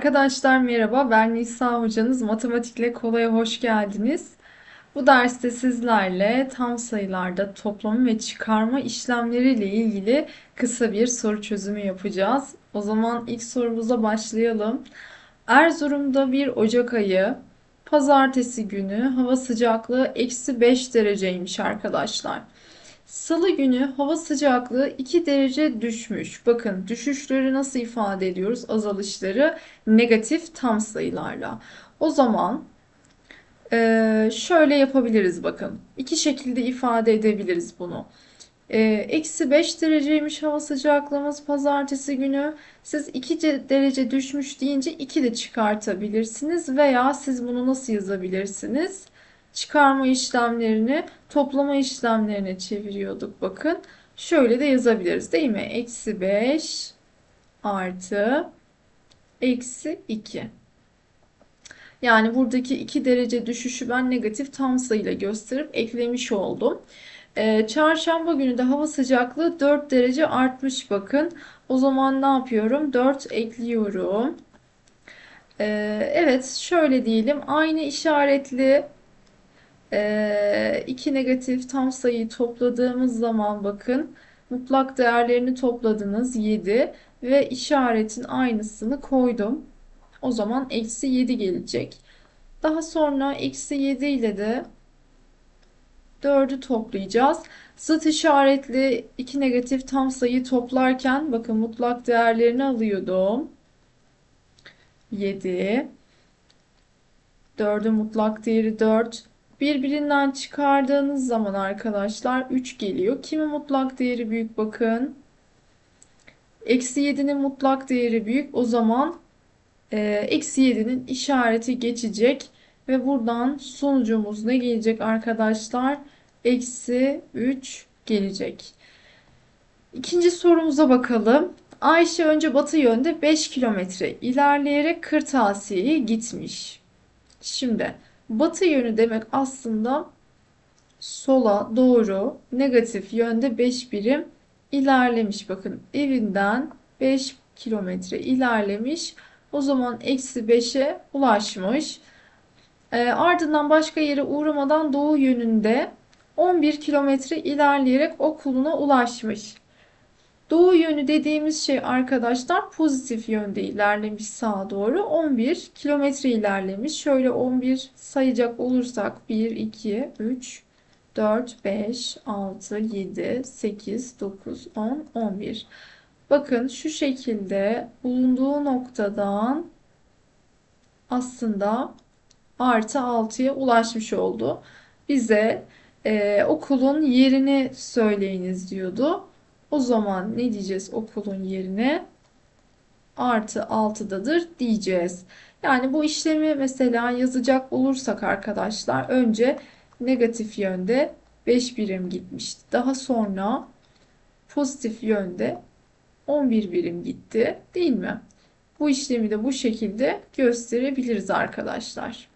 Arkadaşlar merhaba, ben Nisa hocanız. Matematikle kolaya hoş geldiniz. Bu derste sizlerle tam sayılarda toplama ve çıkarma işlemleriyle ilgili kısa bir soru çözümü yapacağız. O zaman ilk sorumuza başlayalım. Erzurum'da bir Ocak ayı, pazartesi günü hava sıcaklığı eksi 5 dereceymiş arkadaşlar. Salı günü hava sıcaklığı 2 derece düşmüş. Bakın düşüşleri nasıl ifade ediyoruz? Azalışları negatif tam sayılarla. O zaman e, şöyle yapabiliriz bakın. İki şekilde ifade edebiliriz bunu. E, eksi 5 dereceymiş hava sıcaklığımız pazartesi günü. Siz 2 derece düşmüş deyince 2 de çıkartabilirsiniz veya siz bunu nasıl yazabilirsiniz? Çıkarma işlemlerini toplama işlemlerine çeviriyorduk. Bakın şöyle de yazabiliriz değil mi? Eksi 5 artı eksi 2. Yani buradaki 2 derece düşüşü ben negatif tam sayıyla gösterip eklemiş oldum. Ee, çarşamba günü de hava sıcaklığı 4 derece artmış bakın. O zaman ne yapıyorum? 4 ekliyorum. Ee, evet şöyle diyelim. Aynı işaretli e, negatif tam sayıyı topladığımız zaman bakın mutlak değerlerini topladınız 7 ve işaretin aynısını koydum. O zaman eksi 7 gelecek. Daha sonra eksi 7 ile de 4'ü toplayacağız. Zıt işaretli iki negatif tam sayı toplarken bakın mutlak değerlerini alıyordum. 7 4'ün mutlak değeri 4 birbirinden çıkardığınız zaman arkadaşlar 3 geliyor. Kimi mutlak değeri büyük bakın. Eksi 7'nin mutlak değeri büyük. O zaman e, eksi 7'nin işareti geçecek. Ve buradan sonucumuz ne gelecek arkadaşlar? Eksi 3 gelecek. İkinci sorumuza bakalım. Ayşe önce batı yönde 5 kilometre ilerleyerek Kırtasiye'ye gitmiş. Şimdi Batı yönü demek aslında sola doğru negatif yönde 5 birim ilerlemiş. Bakın evinden 5 kilometre ilerlemiş. O zaman eksi 5'e ulaşmış. E, ardından başka yere uğramadan doğu yönünde 11 kilometre ilerleyerek okuluna ulaşmış. Doğu yönü dediğimiz şey arkadaşlar pozitif yönde ilerlemiş sağa doğru. 11 kilometre ilerlemiş. Şöyle 11 sayacak olursak 1, 2, 3, 4, 5, 6, 7, 8, 9, 10, 11. Bakın şu şekilde bulunduğu noktadan aslında artı 6'ya ulaşmış oldu. Bize e, okulun yerini söyleyiniz diyordu. O zaman ne diyeceğiz okulun yerine? Artı 6'dadır diyeceğiz. Yani bu işlemi mesela yazacak olursak arkadaşlar önce negatif yönde 5 birim gitmişti. Daha sonra pozitif yönde 11 birim gitti değil mi? Bu işlemi de bu şekilde gösterebiliriz arkadaşlar.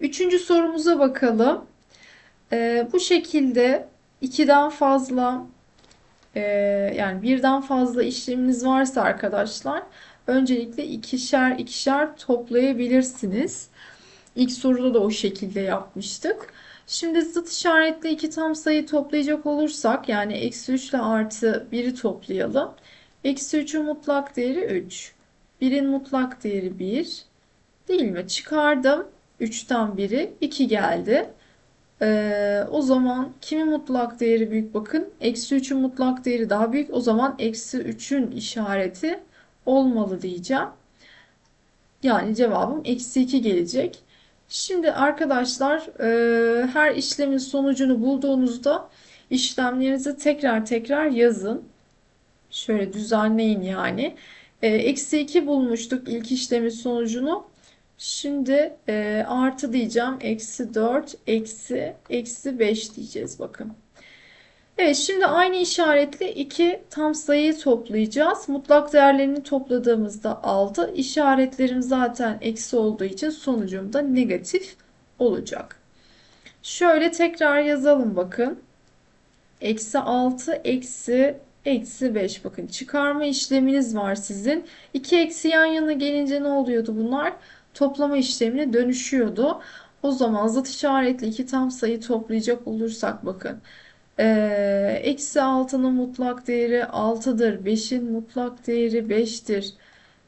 Üçüncü sorumuza bakalım. Ee, bu şekilde 2'den fazla e, yani birden fazla işleminiz varsa arkadaşlar öncelikle ikişer ikişer toplayabilirsiniz. İlk soruda da o şekilde yapmıştık. Şimdi zıt işaretli iki tam sayı toplayacak olursak yani eksi 3 ile artı 1'i toplayalım. Eksi 3'ün mutlak değeri 3. 1'in mutlak değeri 1. Değil mi? Çıkardım. 3'ten 1'i 2 geldi. Ee, o zaman kimin mutlak değeri büyük bakın. Eksi 3'ün mutlak değeri daha büyük. O zaman eksi 3'ün işareti olmalı diyeceğim. Yani cevabım eksi 2 gelecek. Şimdi arkadaşlar e, her işlemin sonucunu bulduğunuzda işlemlerinizi tekrar tekrar yazın. Şöyle düzenleyin yani. E, eksi 2 bulmuştuk ilk işlemin sonucunu. Şimdi e, artı diyeceğim. Eksi 4, eksi, eksi 5 diyeceğiz bakın. Evet şimdi aynı işaretle iki tam sayıyı toplayacağız. Mutlak değerlerini topladığımızda 6. İşaretlerim zaten eksi olduğu için sonucum da negatif olacak. Şöyle tekrar yazalım bakın. Eksi 6 eksi eksi 5. Bakın çıkarma işleminiz var sizin. 2 eksi yan yana gelince ne oluyordu bunlar? Toplama işlemine dönüşüyordu. O zaman zıt işaretli iki tam sayı toplayacak olursak bakın. Ee, eksi 6'nın mutlak değeri 6'dır. 5'in mutlak değeri 5'tir.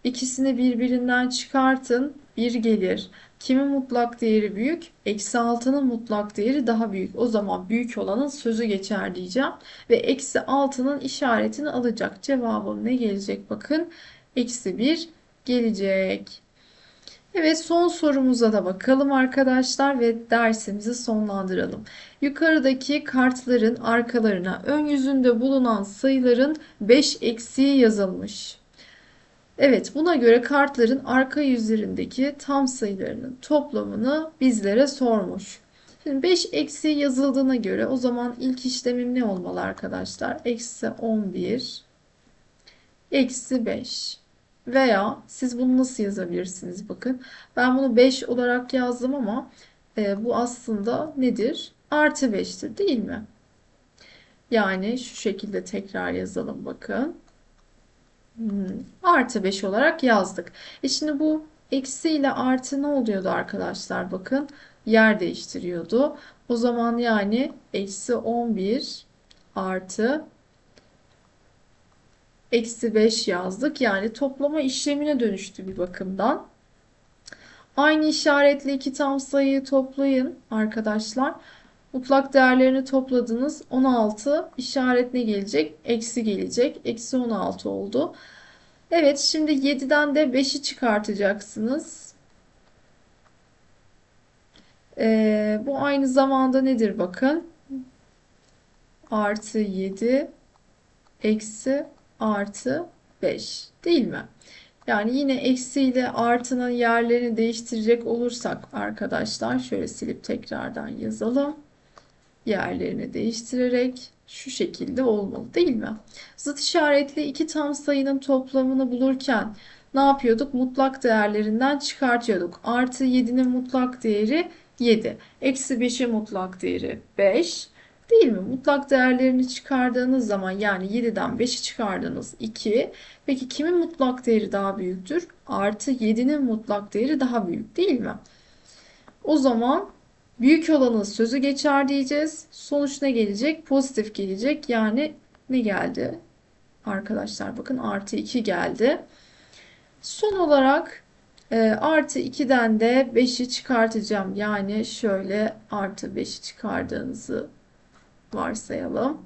İkisini birbirinden çıkartın. 1 gelir. Kimin mutlak değeri büyük? Eksi 6'nın mutlak değeri daha büyük. O zaman büyük olanın sözü geçer diyeceğim. Ve eksi 6'nın işaretini alacak. Cevabım ne gelecek? Bakın eksi 1 gelecek. Evet son sorumuza da bakalım arkadaşlar ve dersimizi sonlandıralım. Yukarıdaki kartların arkalarına ön yüzünde bulunan sayıların 5 eksiği yazılmış. Evet, buna göre kartların arka yüzlerindeki tam sayılarının toplamını bizlere sormuş. Şimdi 5 eksi yazıldığına göre o zaman ilk işlemim ne olmalı arkadaşlar? Eksi 11 eksi 5 veya siz bunu nasıl yazabilirsiniz? Bakın ben bunu 5 olarak yazdım ama e, bu aslında nedir? Artı 5'tir değil mi? Yani şu şekilde tekrar yazalım bakın. Hmm, artı 5 olarak yazdık. E şimdi bu eksi ile artı ne oluyordu arkadaşlar? Bakın yer değiştiriyordu. O zaman yani eksi 11 artı eksi 5 yazdık. Yani toplama işlemine dönüştü bir bakımdan. Aynı işaretli iki tam sayıyı toplayın arkadaşlar. Mutlak değerlerini topladınız. 16 işaret ne gelecek? Eksi gelecek. Eksi 16 oldu. Evet şimdi 7'den de 5'i çıkartacaksınız. Ee, bu aynı zamanda nedir bakın? Artı 7 eksi artı 5 değil mi? Yani yine eksi ile artının yerlerini değiştirecek olursak arkadaşlar şöyle silip tekrardan yazalım yerlerini değiştirerek şu şekilde olmalı değil mi? Zıt işaretli iki tam sayının toplamını bulurken ne yapıyorduk? Mutlak değerlerinden çıkartıyorduk. Artı 7'nin mutlak değeri 7. Eksi 5'in mutlak değeri 5. Değil mi? Mutlak değerlerini çıkardığınız zaman yani 7'den 5'i çıkardınız 2. Peki kimin mutlak değeri daha büyüktür? Artı 7'nin mutlak değeri daha büyük değil mi? O zaman Büyük olanın sözü geçer diyeceğiz. Sonuç ne gelecek? Pozitif gelecek. Yani ne geldi? Arkadaşlar bakın artı 2 geldi. Son olarak e, artı 2'den de 5'i çıkartacağım. Yani şöyle artı 5'i çıkardığınızı varsayalım.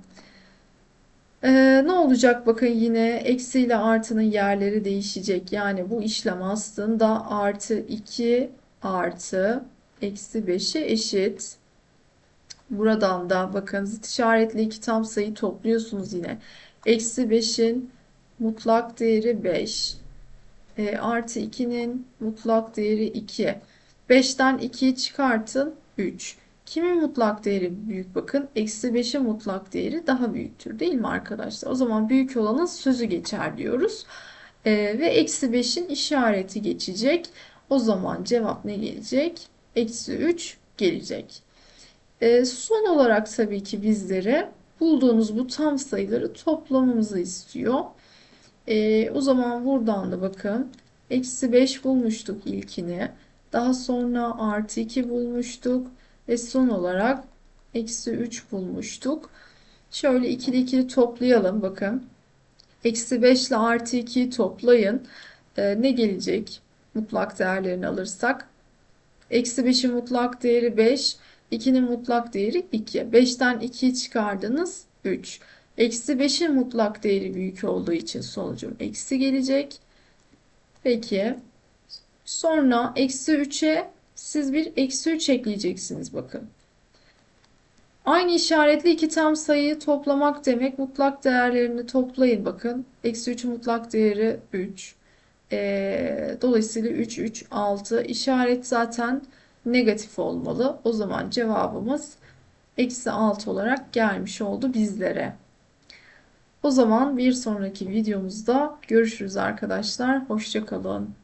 Ee, ne olacak bakın yine eksi ile artının yerleri değişecek. Yani bu işlem aslında artı 2 artı eksi 5'e eşit. Buradan da bakın zıt işaretli iki tam sayı topluyorsunuz yine. Eksi 5'in mutlak değeri 5. E, artı 2'nin mutlak değeri 2. 5'ten 2'yi çıkartın 3. Kimin mutlak değeri büyük bakın? Eksi 5'in mutlak değeri daha büyüktür değil mi arkadaşlar? O zaman büyük olanın sözü geçer diyoruz. E, ve eksi 5'in işareti geçecek. O zaman cevap ne gelecek? eksi 3 gelecek. E, son olarak tabii ki bizlere bulduğunuz bu tam sayıları toplamamızı istiyor. E, o zaman buradan da bakın eksi 5 bulmuştuk ilkini. Daha sonra artı 2 bulmuştuk. Ve son olarak eksi 3 bulmuştuk. Şöyle ikili ikili toplayalım bakın. Eksi 5 ile artı 2'yi toplayın. E, ne gelecek? Mutlak değerlerini alırsak Eksi 5'in mutlak değeri 5. 2'nin mutlak değeri 2. 5'ten 2'yi çıkardınız 3. Eksi 5'in mutlak değeri büyük olduğu için sonucum eksi gelecek. Peki. Sonra eksi 3'e siz bir eksi 3 ekleyeceksiniz bakın. Aynı işaretli iki tam sayıyı toplamak demek. Mutlak değerlerini toplayın bakın. Eksi 3'ün mutlak değeri 3. E, dolayısıyla 3, 3, 6 işaret zaten negatif olmalı. O zaman cevabımız eksi 6 olarak gelmiş oldu bizlere. O zaman bir sonraki videomuzda görüşürüz arkadaşlar. Hoşçakalın.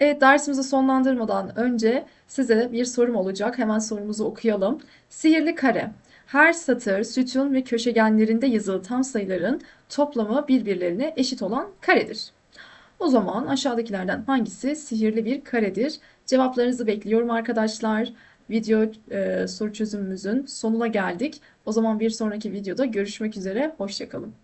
Evet dersimizi sonlandırmadan önce size bir sorum olacak. Hemen sorumuzu okuyalım. Sihirli kare. Her satır, sütun ve köşegenlerinde yazılı tam sayıların toplamı birbirlerine eşit olan karedir. O zaman aşağıdakilerden hangisi sihirli bir karedir? Cevaplarınızı bekliyorum arkadaşlar. Video e, soru çözümümüzün sonuna geldik. O zaman bir sonraki videoda görüşmek üzere. Hoşçakalın.